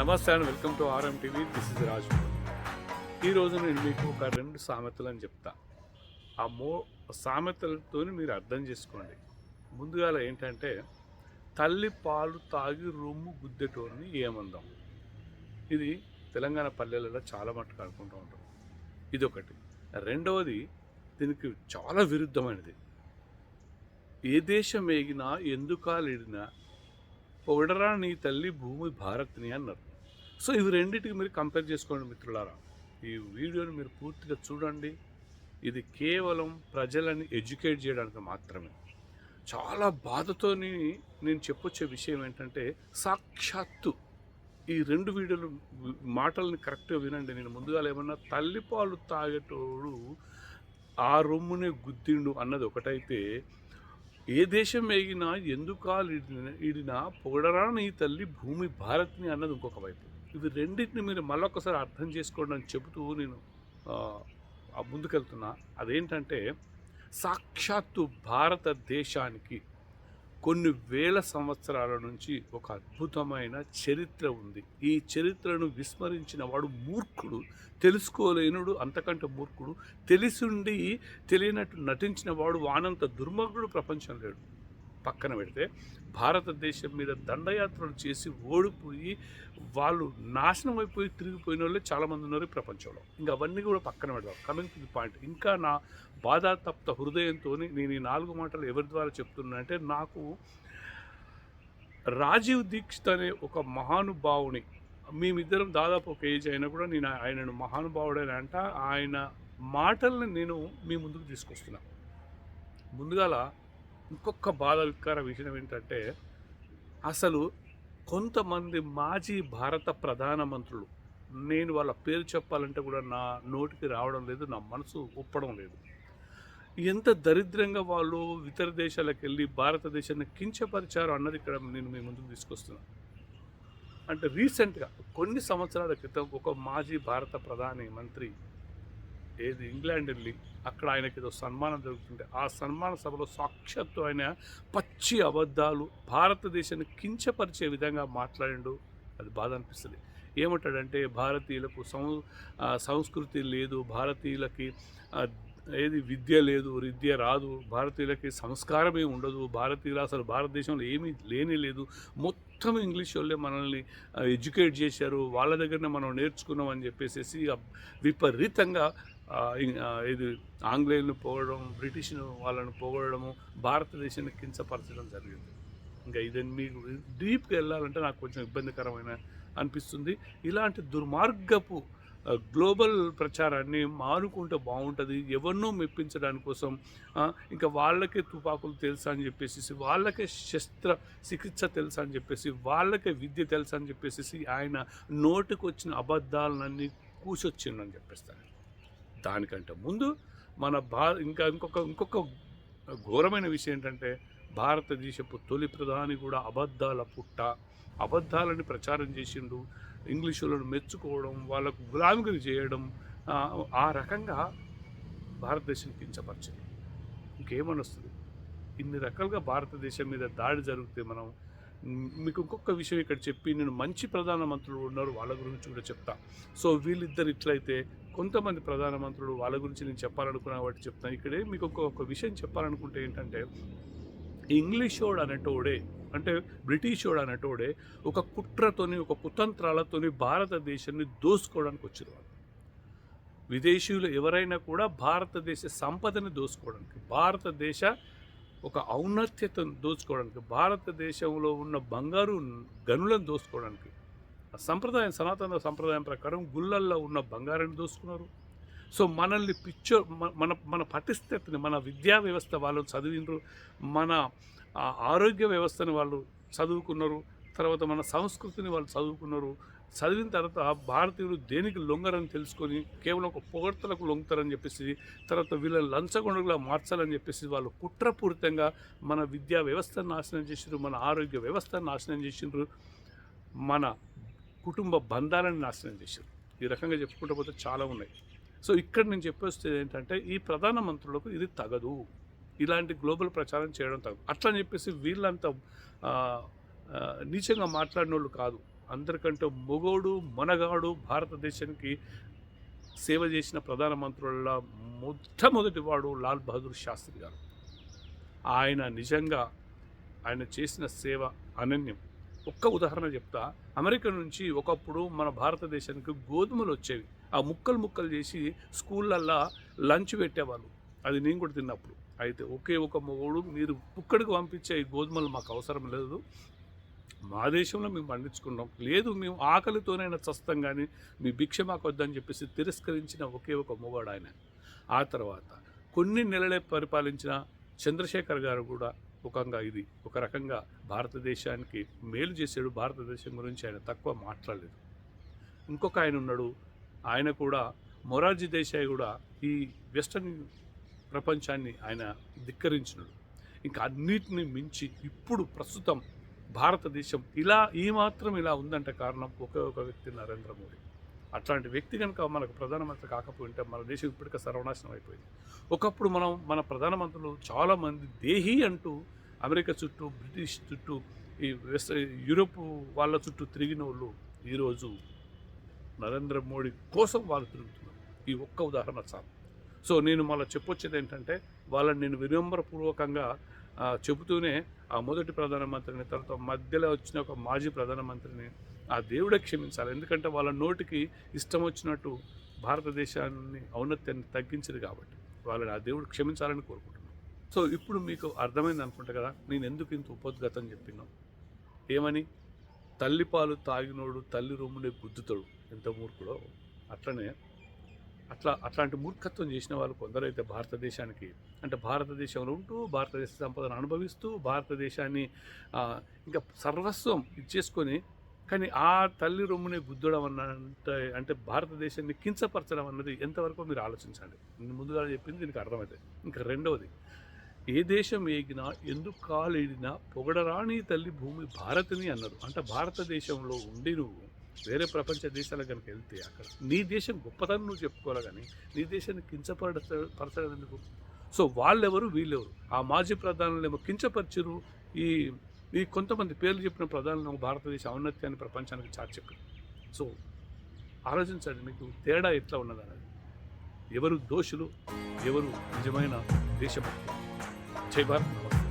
నమస్తే and welcome to RM TV. This is Raj ఈరోజు నేను మీకు ఒక రెండు సామెతలు అని చెప్తా. ఆ మో సామెతలతో మీరు అర్థం చేసుకోండి. ముందుగా ఏంటంటే తల్లి పాలు తాగి రొమ్ము గుద్దెటోని ఏమందాం? ఇది తెలంగాణ పల్లెలలో చాలా మట్టుకు అనుకుంటూ ఉంటాం. ఇది ఒకటి రెండవది దీనికి చాలా విరుద్ధమైనది. ఏ దేశం ఏగినా ఎందుకాలిడినా పొగడరా నీ తల్లి భూమి భారత్ని అన్నారు. సో ఇవి రెండింటికి మీరు కంపేర్ చేసుకోండి మిత్రులారా. ఈ వీడియోని మీరు పూర్తిగా చూడండి. ఇది కేవలం ప్రజలని ఎడ్యుకేట్ చేయడానికి మాత్రమే. చాలా బాధతోని నేను చెప్పొచ్చే విషయం ఏంటంటే సాక్షాత్తు ఈ రెండు వీడియోలు మాటల్ని కరెక్ట్గా వినండి. నేను ముందుగా ఏమన్నా తల్లిపాలు తాగేటోడు ఆ రొమ్మునే గుద్దిండు అన్నది ఒకటైతే ఏ దేశం వేగినా ఎందుకాలు ఈడిన ఈడినా పొగడరా నీ తల్లి భూమి భారత్ని అన్నది ఇంకొక వైపు. ఇవి రెండింటిని మీరు మళ్ళొకసారి అర్థం చేసుకోండి అని చెబుతూ నేను ముందుకెళ్తున్నా. అదేంటంటే సాక్షాత్తు భారతదేశానికి కొన్ని వేల సంవత్సరాల నుంచి ఒక అద్భుతమైన చరిత్ర ఉంది. ఈ చరిత్రను విస్మరించిన వాడు మూర్ఖుడు తెలుసుకోలేనుడు అంతకంటే మూర్ఖుడు తెలిసుండి తెలియనట్టు నటించిన వాడు వానంత దుర్మార్గుడు ప్రపంచం లేడు. పక్కన పెడితే భారతదేశం మీద దండయాత్రలు చేసి ఓడిపోయి వాళ్ళు నాశనం అయిపోయి తిరిగిపోయిన వాళ్ళే చాలామంది ఉన్నారు ప్రపంచంలో. ఇంకా అవన్నీ కూడా పక్కన పెడతాం కమింగ్ టు ది పాయింట్ ఇంకా నా బాధాతప్త హృదయంతో నేను ఈ నాలుగు మాటలు ఎవరి ద్వారా చెప్తున్నా అంటే నాకు రాజీవ్ దీక్షిత్ అనే ఒక మహానుభావుని మేమిద్దరం దాదాపు ఒక ఏజ్ అయినా కూడా నేను ఆయనను మహానుభావుడని అంట ఆయన మాటల్ని నేను మీ ముందుకు తీసుకొస్తున్నాను ముందుగాల ఇంకొక బాధకర విషయం ఏంటంటే అసలు కొంతమంది మాజీ భారత ప్రధానమంత్రులు నేను వాళ్ళ పేరు చెప్పాలంటే కూడా నా నోటికి రావడం లేదు నా మనసు ఒప్పడం లేదు. ఎంత దరిద్రంగా వాళ్ళు ఇతర దేశాలకు వెళ్ళి భారతదేశాన్ని కించపరిచారు అన్నది ఇక్కడ నేను మీ ముందుకు తీసుకొస్తున్నాను అంటే రీసెంట్గా కొన్ని సంవత్సరాల క్రితం ఒక మాజీ భారత ప్రధాని మంత్రి ఏది? ఇంగ్లాండ్ వెళ్ళి అక్కడ ఆయనకి ఏదో సన్మానం జరుగుతుంటే ఆ సన్మాన సభలో సాక్షాత్తు ఆయన పచ్చి అబద్ధాలు భారతదేశాన్ని కించపరిచే విధంగా మాట్లాడిండు. అది బాధ అనిపిస్తుంది. ఏమంటాడంటే భారతీయులకు సం సంస్కృతి లేదు భారతీయులకి ఏది విద్య లేదు విద్య రాదు భారతీయులకి సంస్కారమే ఉండదు భారతీయులు అసలు భారతదేశంలో ఏమీ లేనే లేదు. మొత్తం ఇంగ్లీష్ వాళ్ళే మనల్ని ఎడ్యుకేట్ చేశారు వాళ్ళ దగ్గరనే మనం నేర్చుకున్నాం అని చెప్పేసి విపరీతంగా ఇది ఆంగ్లేయులను పోగడం బ్రిటిష్ వాళ్ళను పోగొడము భారతదేశాన్ని కించపరచడం జరిగింది. ఇంకా ఇది మీకు డీప్గా వెళ్ళాలంటే నాకు కొంచెం ఇబ్బందికరమైన అనిపిస్తుంది. ఇలాంటి దుర్మార్గపు గ్లోబల్ ప్రచారాన్ని మానుకుంటే బాగుంటుంది. ఎవరినో మెప్పించడానికి కోసం ఇంకా వాళ్ళకే తుపాకులు తెలుసా అని చెప్పేసి వాళ్ళకే శస్త్ర చికిత్స తెలుసా అని చెప్పేసి వాళ్ళకే విద్య తెలుసా అని చెప్పేసి ఆయన నోటికొచ్చిన అబద్ధాలన్నీ కూర్చొచ్చిండని చెప్పేస్తాను. దానికంటే ముందు మన భా ఇంకా ఇంకొక ఇంకొక ఘోరమైన విషయం ఏంటంటే భారతదేశపు తొలి ప్రధాని కూడా అబద్ధాల పుట్ట. అబద్ధాలని ప్రచారం చేసిండు. ఇంగ్లీషులను మెచ్చుకోవడం వాళ్ళకు గులామిగిరి చేయడం ఆ, రకంగా భారతదేశం కించపరిచింది. ఇంకేమనొస్తుంది? ఇన్ని రకాలుగా భారతదేశం మీద దాడి జరిగితే మనం మీకు ఇంకొక విషయం ఇక్కడ చెప్పి నేను మంచి ప్రధానమంత్రులు ఉన్నారు వాళ్ళ గురించి కూడా చెప్తా. సో వీళ్ళిద్దరు ఇట్లయితే కొంతమంది ప్రధానమంత్రులు వాళ్ళ గురించి నేను చెప్పాలనుకున్న వాటి చెప్తాను ఇక్కడే మీకు ఒక్కొక్క ఒక విషయం చెప్పాలనుకుంటే ఏంటంటే ఇంగ్లీషోడు అనేటోడే అంటే బ్రిటిషోడు అనేటోడే ఒక కుట్రతోని ఒక కుతంత్రాలతోని భారతదేశాన్ని దోసుకోవడానికి వచ్చారు వాళ్ళు విదేశీయులు ఎవరైనా కూడా భారతదేశ సంపదని దోసుకోవడానికి భారతదేశ ఒక ఔన్నత్యతను దోచుకోవడానికి భారతదేశంలో ఉన్న బంగారు గనులను దోచుకోవడానికి ఆ సంప్రదాయం సనాతన సంప్రదాయం ప్రకారం గుళ్ళల్లో ఉన్న బంగారాన్ని దోసుకున్నారు సో మనల్ని పిచ్చో మన మన పటిష్టతని మన విద్యా వ్యవస్థ వాళ్ళు చదివినరు మన ఆరోగ్య వ్యవస్థని వాళ్ళు చదువుకున్నారు తర్వాత మన సంస్కృతిని వాళ్ళు చదువుకున్నారు చదివిన తర్వాత భారతీయులు దేనికి లొంగరని తెలుసుకొని కేవలం ఒక పొగడ్తలకు లొంగుతారని చెప్పేసి తర్వాత వీళ్ళని లంచగొండలుగా మార్చాలని చెప్పేసి వాళ్ళు కుట్రపూరితంగా మన విద్యా వ్యవస్థను నాశనం చేసిండ్రు మన ఆరోగ్య వ్యవస్థను నాశనం చేసిండ్రు మన కుటుంబ బంధాలను నాశనం చేసిండ్రు. ఈ రకంగా చెప్పుకుంటూ పోతే చాలా ఉన్నాయి. సో ఇక్కడ నేను చెప్పేస్తే ఏంటంటే ఈ ప్రధానమంత్రులకు ఇది తగదు. ఇలాంటి గ్లోబల్ ప్రచారం చేయడం తగదు. అట్లా అని చెప్పేసి వీళ్ళంత నీచంగా మాట్లాడిన వాళ్ళు కాదు. అందరికంటే మొగోడు మనగాడు భారతదేశానికి సేవ చేసిన ప్రధానమంత్రుల మొట్టమొదటి వాడు లాల్ బహదూర్ శాస్త్రి గారు. ఆయన నిజంగా ఆయన చేసిన సేవ అనన్యం. ఒక్క ఉదాహరణ చెప్తా. అమెరికా నుంచి ఒకప్పుడు మన భారతదేశానికి గోధుమలు వచ్చేవి. ఆ ముక్కలు ముక్కలు చేసి స్కూళ్ళల్లో లంచ్ పెట్టేవాళ్ళు. అది నేను కూడా తిన్నప్పుడు. అయితే ఒకే ఒక మొగుడు మీరు ఇక్కడికి పంపించే ఈ గోధుమలు మాకు అవసరం లేదు. మా దేశంలో మేము పండించుకున్నాం. లేదు మేము ఆకలితోనైనా చస్తాం కానీ మీ భిక్ష మాకు వద్దని చెప్పేసి తిరస్కరించిన ఒకే ఒక మొగాడు ఆయన. ఆ తర్వాత కొన్ని నెలలే పరిపాలించిన చంద్రశేఖర్ గారు కూడా ఒకంగా ఇది ఒక రకంగా భారతదేశానికి మేలు చేసాడు భారతదేశం గురించి ఆయన తక్కువ మాట్లాడలేదు. ఇంకొక ఆయన ఉన్నాడు. ఆయన కూడా మొరార్జీ దేశాయ్ కూడా ఈ వెస్టర్న్ ప్రపంచాన్ని ఆయన ధిక్కరించినాడు. ఇంకా అన్నిటిని మించి ఇప్పుడు ప్రస్తుతం భారతదేశం ఇలా ఈ మాత్రం ఇలా ఉందంటే కారణం ఒకే ఒక వ్యక్తి నరేంద్ర మోడీ. అట్లాంటి వ్యక్తి కనుక మనకు ప్రధానమంత్రి కాకపోయింటే మన దేశం ఇప్పటికే సర్వనాశనం అయిపోయింది. ఒకప్పుడు మనం మన ప్రధానమంత్రులు చాలామంది దేహి అంటూ అమెరికా చుట్టూ బ్రిటిష్ చుట్టూ ఈ వెస్ట్ యూరోప్ వాళ్ళ చుట్టూ తిరిగిన వాళ్ళు ఈరోజు నరేంద్ర మోడీ కోసం వాళ్ళు తిరుగుతున్నారు. ఈ ఒక్క ఉదాహరణ చాలు. సో నేను మళ్ళీ చెప్పొచ్చేది ఏంటంటే వాళ్ళని నేను వినమ్రపూర్వకంగా చెబుతూనే ఆ మొదటి ప్రధానమంత్రిని తర్వాత మధ్యలో వచ్చిన ఒక మాజీ ప్రధానమంత్రిని ఆ దేవుడే క్షమించాలి. ఎందుకంటే వాళ్ళ నోటికి ఇష్టం వచ్చినట్టు భారతదేశాన్ని ఔన్నత్యాన్ని తగ్గించదు కాబట్టి వాళ్ళని ఆ దేవుడు క్షమించాలని కోరుకుంటున్నాను సో ఇప్పుడు మీకు అర్థమైంది అనుకుంటా కదా నేను ఎందుకు ఇంత ఉపోద్గతం చెప్పినాం? ఏమని? తల్లిపాలు తాగినోడు తల్లి రొమ్మునే గుద్దుతాడు. ఎంత మూర్ఖుడో? అట్లనే అట్లా అట్లాంటి మూర్ఖత్వం చేసిన వాళ్ళు కొందరైతే భారతదేశానికి అంటే భారతదేశంలో ఉంటూ భారతదేశ సంపదను అనుభవిస్తూ భారతదేశాన్ని ఇంకా సర్వస్వం ఇచ్చేసుకొని కానీ ఆ తల్లి రొమ్ముని గుద్దడం అన్న అంటే అంటే భారతదేశాన్ని కించపరచడం అన్నది ఎంతవరకు మీరు ఆలోచించండి? నేను ముందుగా చెప్పింది దీనికి అర్థమవుతుంది ఇంకా రెండవది ఏ దేశం ఏగినా ఎందుకు కాలేడినా పొగడరాని తల్లి భూమి భారతిని అన్నారు అంటే భారతదేశంలో ఉండి నువ్వు వేరే ప్రపంచ దేశాలకు కనుక వెళ్తే అక్కడ నీ దేశం గొప్పతనం నువ్వు చెప్పుకోవాలి కానీ నీ దేశాన్ని కించపరచ పరచడం ఎందుకు? సో వాళ్ళెవరు వీళ్ళెవరు? ఆ మాజీ ప్రధానులు ఏమో కించపరిచరు ఈ ఈ కొంతమంది పేర్లు చెప్పిన ప్రధానులు భారతదేశ ఔన్నత్యాన్ని ప్రపంచానికి చాటి చెప్పారు సో ఆలోచించండి మీకు తేడా ఎట్లా ఉన్నదన్నది ఎవరు దోషులు ఎవరు నిజమైన దేశభక్తులు? జై భారత్ నమస్తే.